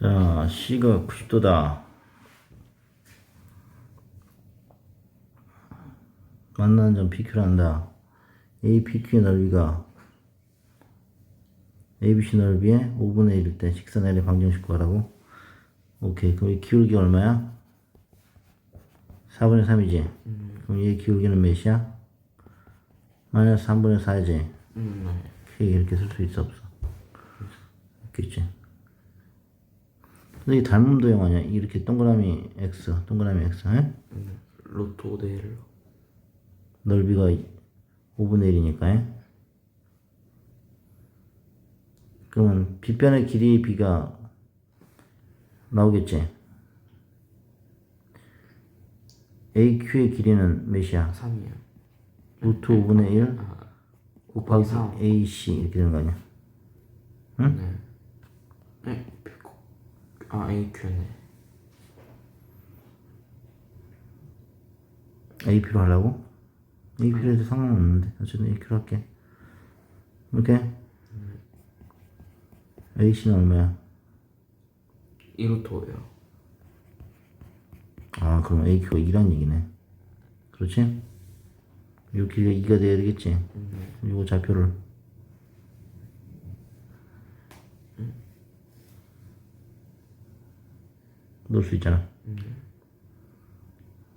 자, C가 90도다. 만나는 점 PQ란다. APQ의 넓이가 ABC 넓이의 5분의 1일 때 직선 L의 방정식 구하라고. 오케이. 그럼 이 기울기 얼마야? 4분의 3이지. 그럼 얘 기울기는 몇이야? 마이너스 3분의 4이지. 음, 네. K 이렇게 쓸 수 있어 없어? 있겠지. 근데 이게 닮음 도형 아니야? 이렇게 동그라미 X, 동그라미 X, 에? 음, 로또 5대 1로. 넓이가 5분의 1이니까. 그러면 빗변의 길이 B가 나오겠지. AQ의 길이는 몇이야? 3이요. 루트 5분의 1 곱하기 삼. AC 이렇게 되는 거 아니야? 네. 네, 비고. 아, AQ네. AP로 하려고? AP로 해도 상관없는데 어쨌든 AP로 할게 이렇게 AC는 얼마야? 1로또예요. 아 그럼 AQ가 2란 얘기네 그렇지? 요 길이가 2가 돼야 되겠지? 요거 좌표를 넣을 수 있잖아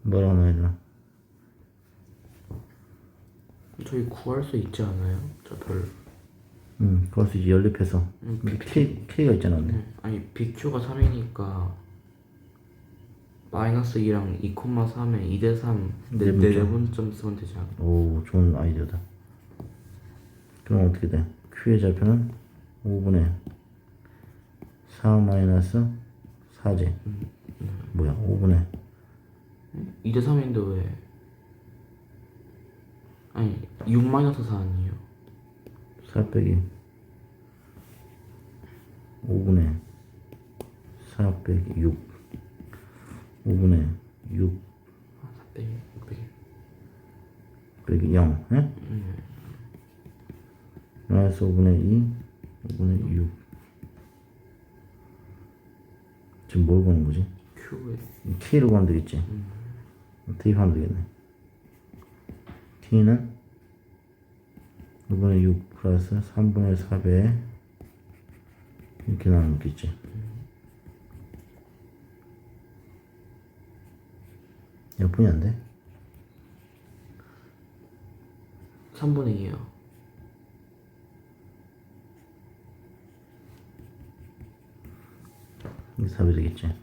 뭐라고 넣어야 되나? 저희 구할 수 있지 않아요? 저 별. 응 그럴 수 있지 연립해서 근데 K, K가 있잖아 근데 네. 아니, BQ가 3이니까 마이너스 2랑 2,3에 2대 3 네, 네 네 분점 쓰면 되지 않아요? 오 좋은 아이디어다 그럼 어떻게 돼? Q의 좌표는 5분의 4 마이너스 4제 뭐야 5분의 2대 3인데 왜? 아니, 6 마이너스 4 아니에요? 4 빼기 5분의 4 빼기 6 5분의 6 아, 4 빼기 6 빼기. 빼기 0 예? 마이너스 5분의 2 5분의 6 지금 뭘 보는 거지? Q에 K로 가면 되겠지. 대입하면 되겠네. T는 5분의 6 플러스 3분의 4배 이렇게 나오면 되겠지. 몇 분이 안 돼? 3분의 2요. 이게 4배 되겠지.